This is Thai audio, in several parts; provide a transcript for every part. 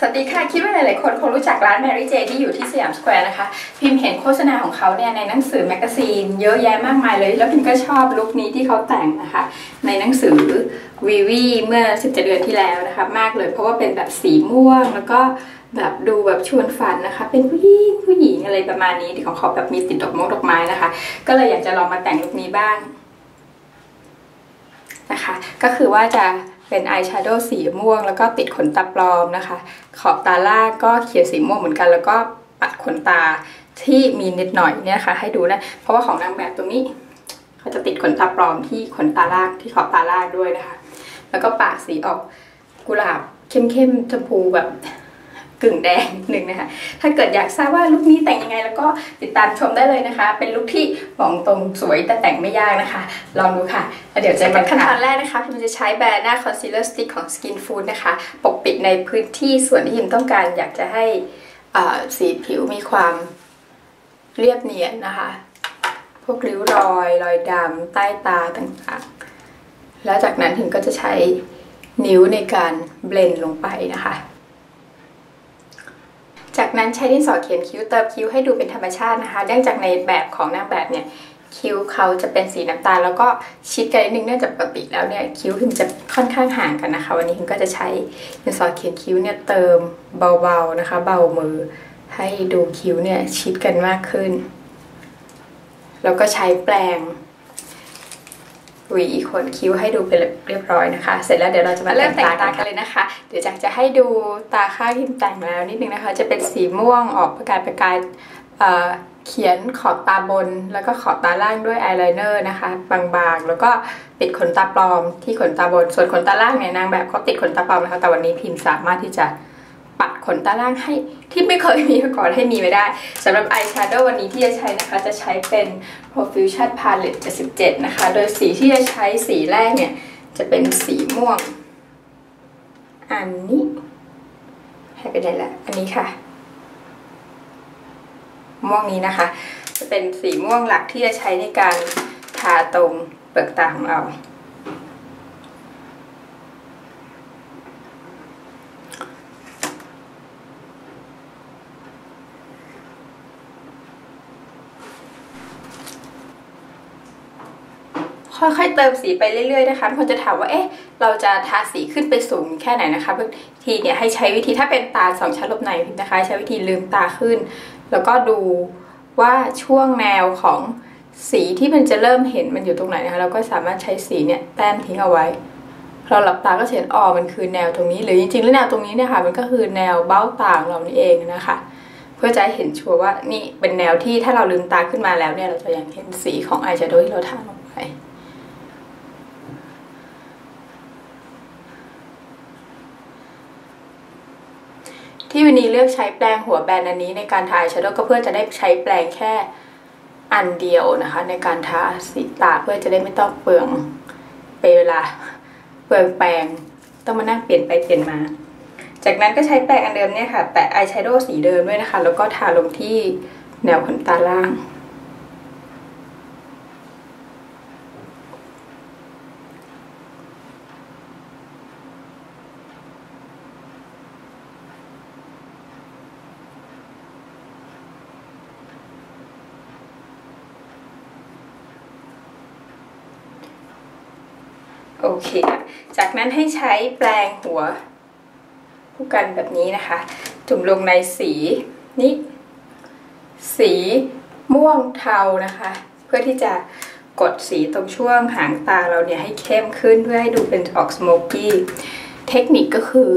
สวัสดีค่ะ คิดว่าหลาย ๆ คนคงรู้จักร้าน Mary J ที่อยู่ที่สยามสแควร์นะคะ พิมพ์เห็นโฆษณาของเขาเนี่ยในหนังสือแมกกาซีนเยอะแยะมากมายเลย แล้วพิมก็ชอบลุคนี้ที่เขาแต่งนะคะ ในหนังสือวีวีเมื่อ17เดือนที่แล้วนะคะ มากเลยเพราะว่าเป็นแบบสีม่วง แล้วก็แบบดูแบบชวนฝันนะคะ เป็นผู้หญิงผู้หญิงอะไรประมาณนี้ที่ของเขาแบบมีติดดอกมงดอกไม้นะคะ ก็เลยอยากจะลองมาแต่งลุคนี้บ้างนะคะ ก็คือว่าจะ เป็นอายแชโดว์สีม่วง แล้วก็ติดขนตาปลอมนะคะ ขอบตาล่างก็เขียนสีม่วงเหมือนกัน แล้วก็ปัดขนตาที่มีนิดหน่อยเนี่ยค่ะ ให้ดูนะ เพราะว่าของนางแบบตรงนี้เขาจะติดขนตาปลอมที่ขนตาล่างที่ขอบตาล่างด้วยนะคะ แล้วก็ปากสีออกกุหลาบเข้มๆชมพูแบบ กึ่งแดงหนึ่งนะคะ ถ้าเกิดอยากทราบว่าลุคนี้แต่งยังไง แล้วก็ติดตามชมได้เลยนะคะ เป็นลุคที่บอกตรงสวยแต่แต่งไม่ยากนะคะ ลองดูค่ะแล้วเดี๋ยวจะเป็นขั้นตอนแรกนะคะพิมจะใช้แบรนด์หน้าคอนซีลเลอร์สติ๊กของ Skin Food นะคะ ปกปิดในพื้นที่ส่วนที่พิมต้องการอยากจะให้สีผิวมีความเรียบเนียนนะคะ พวกริ้วรอย รอยดำใต้ตาต่างๆ แล้วจากนั้นพิมก็จะใช้นิ้วในการเบลนลงไปนะคะ จากนั้นใช้ดินสอเขียนคิ้วเติมคิ้วให้ดูเป็นธรรมชาตินะคะเนื่องจากในแบบของนางแบบเนี่ยคิ้วเขาจะเป็นสีน้ำตาล แล้วก็ชิดกันนิดนึงเนื่องจากปกติแล้วเนี่ยคิ้วพิมจะค่อนข้างห่างกันนะคะ วันนี้พิมก็จะใช้ดินสอเขียนคิ้วเนี่ยเติมเบาๆนะคะ เบามือให้ดูคิ้วเนี่ยชิดกันมากขึ้น แล้วก็ใช้แปรง หวีขนคิ้วให้ดูเป็นเรียบร้อยนะคะ เสร็จแล้วเดี๋ยวเราจะมาเริ่มแต่งตากันเลยนะคะ เดี๋ยวจักจะให้ดูตาข้างที่แต่งแล้วนิดนึงนะคะ จะเป็นสีม่วงออกประกายประกายเขียนขอบตาบน แล้วก็ขอบตาล่างด้วยอายไลเนอร์นะคะ บางๆ แล้วก็ปิดขนตาปลอมที่ขนตาบน ส่วนขนตาล่างเนี่ยนางแบบเขาติดขนตาปลอมนะคะแต่วันนี้พิมพ์สามารถที่จะปัด ขนตาล่างให้ที่ไม่เคยมีมาก่อนให้มีไม่ได้สำหรับอายแชโดว์วันนี้ที่จะใช้นะคะ จะใช้เป็น Profusion Palette 77 นะคะ โดยสีที่จะใช้สีแรกเนี่ย จะเป็นสีม่วง อันนี้ให้ไปได้ละอันนี้ค่ะ ม่วงนี้นะคะ จะเป็นสีม่วงหลักที่จะใช้ในการทาตรงเปลือกตาของเรา ค่อยๆเติมสีไปเรื่อยๆนะคะคนจะถามว่าเอ๊ะเราจะทาสีขึ้นไปสูงแค่ไหนนะคะบางทีเนี่ยให้ใช้วิธีถ้าเป็นตาสองชั้นลบในนะคะ ใช้วิธีลืมตาขึ้น แล้วก็ดูว่าช่วงแนวของสีที่มันจะเริ่มเห็นมันอยู่ตรงไหนนะคะเราก็สามารถใช้สีเนี่ยแต้มทิ้งเอาไว้เราหลับตาก็เห็นอ๋อมันคือแนวตรงนี้ หรือจริงๆแล้วแนวตรงนี้เนี่ยค่ะมันก็คือแนวเบ้าตาของเรานี่เองนะคะ เพื่อจะเห็นชัวร์ว่านี่เป็นแนวที่ถ้าเราลืมตาขึ้นมาแล้วเนี่ยเราจะยังเห็นสีของอายแชโดว์ที่เราทาลงไป ที่วันนี้เลือกใช้แปรงหัวแบนอันนี้ในการทาชาโดว์ก็เพื่อจะได้ใช้แปรงแค่อันเดียวนะคะ ในการทาสีตาเพื่อจะได้ไม่ต้องเปลืองไปเวลาเปลืองแปรงต้องมานั่งเปลี่ยนไปเปลี่ยนมา จากนั้นก็ใช้แปรงอันเดิมเนี่ยค่ะ แปะอายแชโดว์สีเดิมด้วยนะคะ แล้วก็ทาลงที่แนวขนตาล่าง เคจากนั้นให้ใช้แปรงหัวคู่กันแบบนี้นะคะ จุ่มลงในสีนี้สีม่วงเทานะคะ เพื่อที่จะกดสีตรงช่วงหางตาเราเนี่ยให้เข้มขึ้นเพื่อให้ดูเป็นออกสโมกกี้เทคนิคก็คือ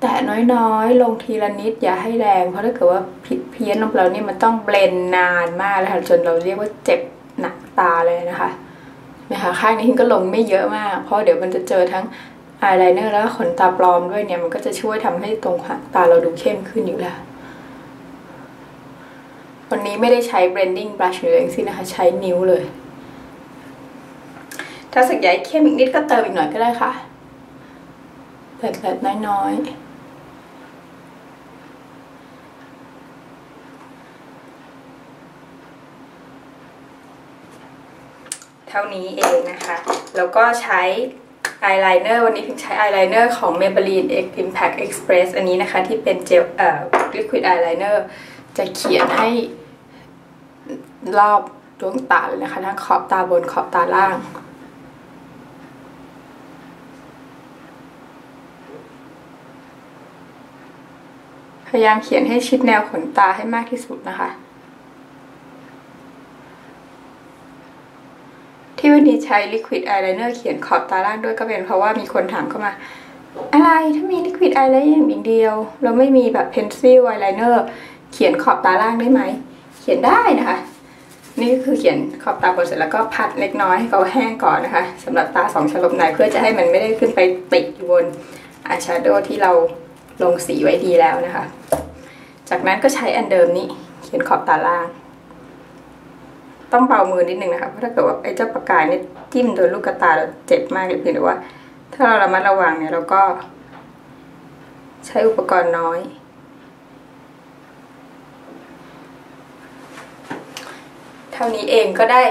แต่น้อยๆ ลงทีละนิดอย่าให้แรง เพราะถ้าเกิดว่าผิดเพี้ยนลงแล้วนี่มันต้องเบลนนานมากเลยค่ะจนเราเรียกว่าเจ็บหนักตาเลยนะคะ นะคะข้างนี้ก็ลงไม่เยอะมาก เพราะเดี๋ยวมันจะเจอทั้งอายไลเนอร์แล้วขนตาปลอมด้วยเนี่ย มันก็จะช่วยทำให้ตรงตาเราดูเข้มขึ้นอยู่แล้ว วันนี้ไม่ได้ใช้ blending brush หรืออะไรสินะคะ ใช้นิ้วเลย ถ้าสักใหญ่เข้มอีกนิดก็เติมอีกหน่อยก็ได้ค่ะแบบน้อยๆ เท่านี้เองนะคะ แล้วก็ใช้อายไลเนอร์วันนี้พิมใช้อายไลเนอร์ของ Maybelline X Impact Express อันนี้นะคะ ที่เป็นเจลเอ่อ liquid eyeliner จะเขียนให้รอบดวงตาเลยนะคะทั้งขอบตาบนขอบตาล่างพยายามเขียนให้ชิดแนวขนตาให้มากที่สุดนะคะ ที่วันนี้ใช้ liquid eyeliner เขียนขอบตาล่างด้วยก็เป็นเพราะว่ามีคนถามเข้ามา อะไรถ้ามี liquid eyeliner อย่างเดียว เราไม่มีแบบ pencil eyeliner เขียนขอบตาล่างได้ไหม เขียนได้นะคะ นี่ก็คือเขียนขอบตาบนเสร็จแล้วก็พัดเล็กน้อยให้เขาแห้งก่อนนะคะสำหรับตาสองชั้นลบในเพื่อจะให้มันไม่ได้ขึ้นไปติดอยู่บนอายแชโดว์ที่เราลงสีไว้ดีแล้วนะคะ จากนั้นก็ใช้อันเดิมนี้เขียนขอบตาล่าง ต้องเบามือนิดนึงนะคะเพราะถ้าเกิดว่าไอ้เจ้าปากกาเนี่ยจิ้มโดนลูกตาเราเจ็บมากเลยเพียงแต่ว่า ถ้าเราระมัดระวังเนี่ยเราก็ ใช้อุปกรณ์น้อย เท่านี้เองก็ได้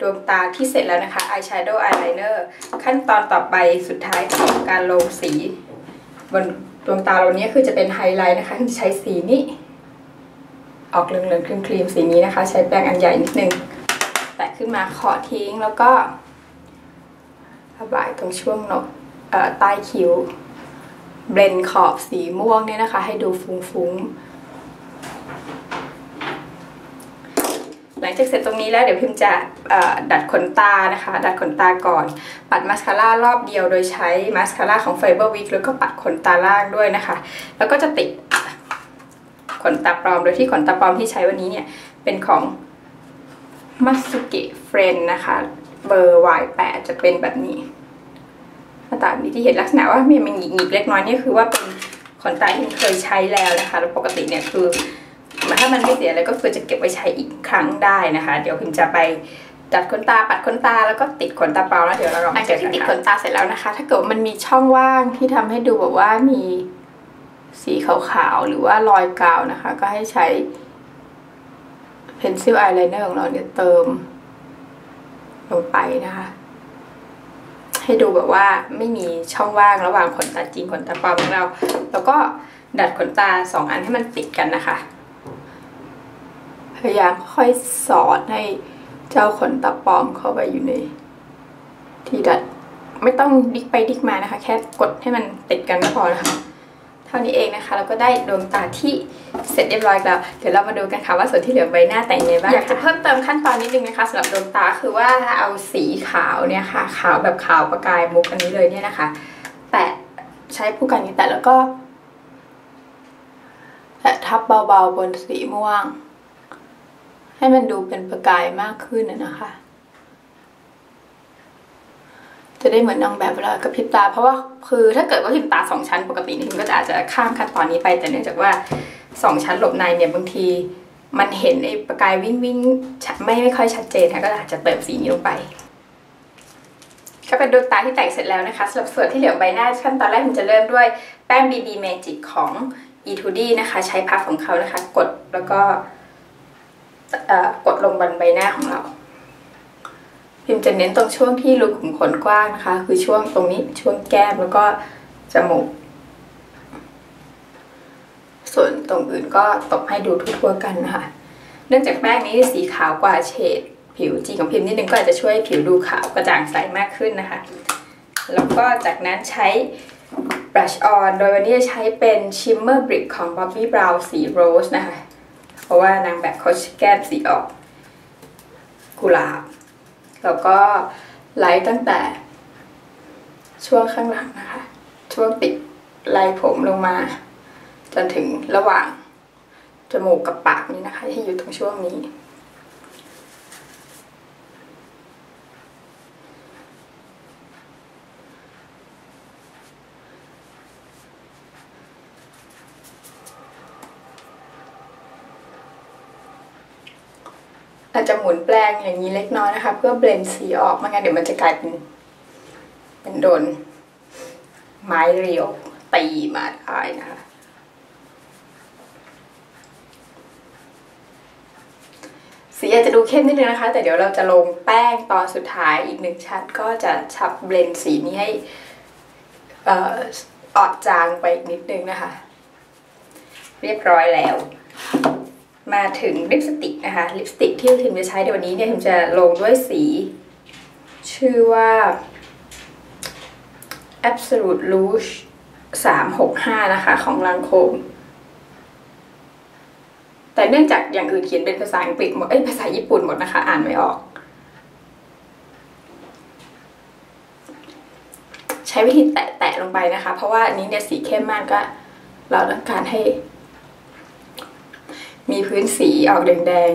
ดวงตาที่เสร็จแล้วนะคะ eyeshadow eyeliner ขั้นตอนต่อไปสุดท้ายของการลงสี บนดวงตาเราเนี้ยคือจะเป็นไฮไลท์นะคะที่ใช้สีนี้ ออกเหลืองๆครีมๆสีนี้นะคะ ใช้แป้งอันใหญ่นิดนึง ขึ้นมาขอทิ้งแล้วก็ระบายตรงช่วงโนใต้คิ้ว เบลนขอบสีม่วงเนี่ยนะคะ ให้ดูฟุ้งๆ หลังจากเสร็จตรงนี้แล้วเดี๋ยวพิมจะดัดขนตานะคะ ดัดขนตาก่อน ปัดมาสคาร่ารอบเดียวโดยใช้มาสคาร่าของ Fiber Week แล้วก็ปัดขนตาล่างด้วยนะคะ แล้วก็จะติดขนตาปลอมโดยที่ขนตาปลอมที่ใช้วันนี้เนี่ยเป็นของ มัสุเกะเฟรนนะคะ เบอร์ Y8 จะเป็นแบบนี้หน้าตาแบบนี้ที่เห็นลักษณะว่ามีมันหงิกๆเล็กน้อยนี่คือว่าเป็นขนตาที่เคยใช้แล้วนะคะ แล้วปกติเนี่ยคือถ้ามันไม่เสียอะไรก็คือจะเก็บไว้ใช้อีกครั้งได้นะคะ เดี๋ยวพิมจะไปดัดขนตาปัดขนตาแล้วก็ติดขนตาเปล่าแล้วเดี๋ยวเราลองหลังจากที่ติดขนตาเสร็จแล้วนะคะ ถ้าเกิดมันมีช่องว่างที่ทำให้ดูแบบว่ามีสีขาวๆหรือว่ารอยกาวนะคะ ก็ให้ใช้ pencil eyeliner ของเราเนี่ยเติมลงไปนะคะ ให้ดูแบบว่าไม่มีช่องว่างระหว่างขนตาจริงขนตาปลอมของเรา แล้วก็ดัดขนตาสองอันให้มันติดกันนะคะ พยายามค่อยสอดให้เจ้าขนตาปลอมเข้าไปอยู่ใน ที่ดัดไม่ต้องดิกไปดิกมานะคะ แค่กดให้มันติดกันก็พอนะคะ ท่านี้เองนะคะแล้วก็ได้ดวงตาที่เสร็จเรียบร้อยแล้ว เดี๋ยวเรามาดูกันค่ะว่าส่วนที่เหลือใบหน้าแต่งยังไงบ้างอยากจะเพิ่มเติมขั้นตอนนิดนึงนะคะสำหรับดวงตาคือว่าถ้าเอาสีขาวเนี่ยค่ะ ขาวแบบขาวประกายมุกอันนี้เลยเนี่ยนะคะ แตะใช้ผู้กันนี้แตะแล้วก็แตะทับเบาๆบนสีม่วง ให้มันดูเป็นประกายมากขึ้นนะคะ จะได้เหมือนนางแบบเวลากระพริบตา เพราะว่าคือถ้าเกิดว่าพิมตาสองชั้นปกตินี่พิมก็จะอาจจะข้ามขั้นตอนนี้ไป แต่เนื่องจากว่าสองชั้นหลบในเนี่ยบางที มันเห็นไอ้ประกายวิ่งวิ่งไม่ไม่ค่อยชัดเจนนะก็อาจจะเติมสีนี้ลงไปก็เป็นดวงตาที่แต่งเสร็จแล้วนะคะสำหรับส่วนที่เหลือใบหน้าขั้นตอนแรกมันจะเริ่มด้วยแป้ง BB Magic ของ E2D นะคะ ใช้พัฟของเขานะคะ กดแล้วก็กดลงบนใบหน้าของเรา พิมจะเน้นตรงช่วงที่รูขุมขนกว้างนะคะ คือช่วงตรงนี้ช่วงแก้มแล้วก็จมูก ส่วนตรงอื่นก็ตบให้ดูทั่วๆกันนะคะ เนื่องจากแป้งนี้สีขาวกว่าเฉดผิวจริงของพิมนิดนึงก็อาจจะช่วยผิวดูขาวกระจ่างใสมากขึ้นนะคะ แล้วก็จากนั้นใช้ brush on โดยวันนี้จะใช้เป็น shimmer brick ของ Bobbi Brown สีโรสนะคะ เพราะว่านางแบบเขาแก้มสีออกกุหลาบ แล้วก็ไลท์ตั้งแต่ ช่วงข้างหลังนะคะ ช่วงติดลายผมลงมา จนถึงระหว่างจมูกกับปากนี่นะคะที่อยู่ตรงช่วงนี้ อาจจะหมุนแปลงอย่างนี้เล็กน้อยนะคะ เพื่อเบลนสีออกไม่งั้นเดี๋ยวมันจะกลายเป็น เป็นโดน ไม้เรียวตีมาได้นะคะสีอาจจะดูเข้มนิดนึงนะคะ แต่เดี๋ยวเราจะลงแป้งตอนสุดท้ายอีกหนึ่งชั้นก็จะชับเบลนสีนี้ให้อออดจางไปนิดนึงนะคะ เรียบร้อยแล้ว มาถึงลิปสติกนะคะ ลิปสติกที่ทิมจะใช้ในวันนี้เนี่ยทิมจะลงด้วยสี ชื่อว่า Absolute Rouge 365 นะคะ ของลังโคม แต่เนื่องจากอย่างอื่นเขียนเป็นภาษาอังกฤษหมด เอ้ยภาษาญี่ปุ่นหมดนะคะ อ่านไม่ออก ใช้วิธีแตะๆลงไปนะคะ เพราะว่านนี้เนี่ยสีเข้มมากก็ เราต้องการให้ มีพื้นสีออกแดง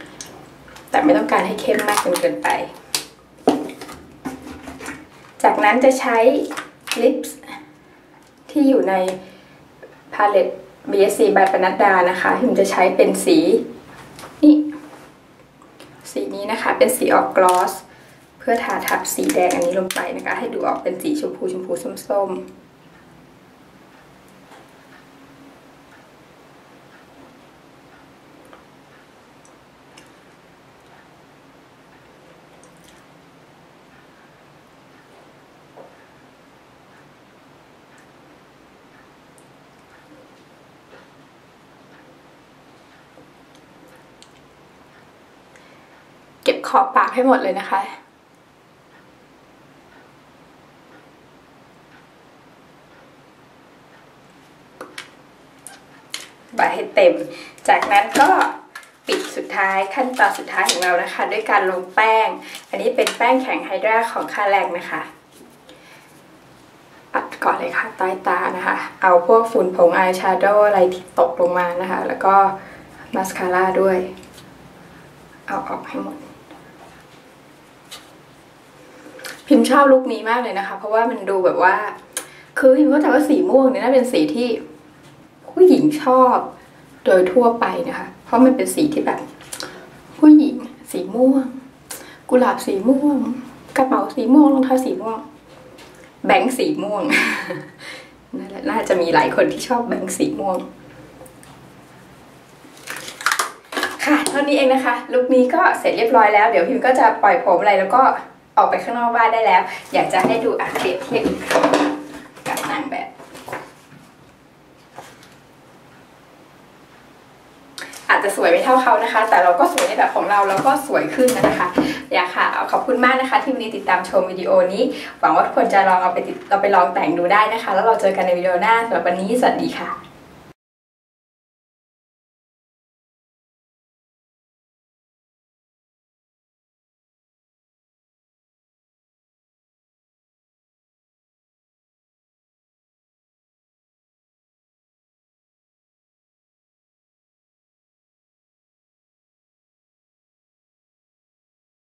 ๆ แต่ไม่ต้องการให้เข้มมากจนเกินไป จากนั้นจะใช้ลิปส์ที่อยู่ในพาเลต BSC บายปนัดดานะคะถึงจะใช้เป็นสีนี่ สีนี้นะคะเป็นสีออกกลอส เพื่อทาทับสีแดงอันนี้ลงไปนะคะ ให้ดูออกเป็นสีชมพูชมพูส้มๆ ก็บขอบปากให้หมดเลยนะคะ บายให้เต็ม จากนั้นก็ปิดสุดท้ายขั้นตอนสุดท้ายของเรานะคะ ด้วยการลงแป้ง อันนี้เป็นแป้งแข็งไฮดราของคาแรงนะคะปัดก่อนเลยค่ะใต้ตานะคะ เอาพวกฝุ่นผงอายแชโดว์อะไรที่ตกลงมานะคะ แล้วก็มาสคาร่าด้วยเอาออกให้หมด พิมพ์ชอบลุคนี้มากเลยนะคะ เพราะว่ามันดูแบบว่า คือพิมพ์ว่าแต่ว่าสีม่วงเนี่ยน่าเป็นสีที่ผู้หญิงชอบโดยทั่วไปนะคะ เพราะมันเป็นสีที่แบบ ผู้หญิงสีม่วง กุหลาบสีม่วง กระเป๋าสีม่วงรองเท้าสีม่วง แบงค์สีม่วงนั่นแหละน่าจะมีหลายคนที่ชอบแบงค์สีม่วง ค่ะเท่านี้เองนะคะลุคนี้ก็เสร็จเรียบร้อยแล้ว เดี๋ยวพิมก็จะปล่อยผมอะไรแล้วก็ ออกไปข้างนอกบ้านได้แล้ว อยากจะให้ดูอะเปรียบเทียบอีกครั้งกับนางแบบอาจจะสวยไม่เท่าเขานะคะ แต่เราก็สวยในแบบของเราแล้วก็สวยขึ้นนะคะ อยากค่ะ ขอบคุณมากนะคะ ที่วันนี้ติดตามชมวิดีโอนี้ หวังว่าทุกคนจะลองเอาไปติดเราไปลองแต่งดูได้นะคะ แล้วเราเจอกันในวิดีโอหน้าสำหรับวันนี้สวัสดีค่ะ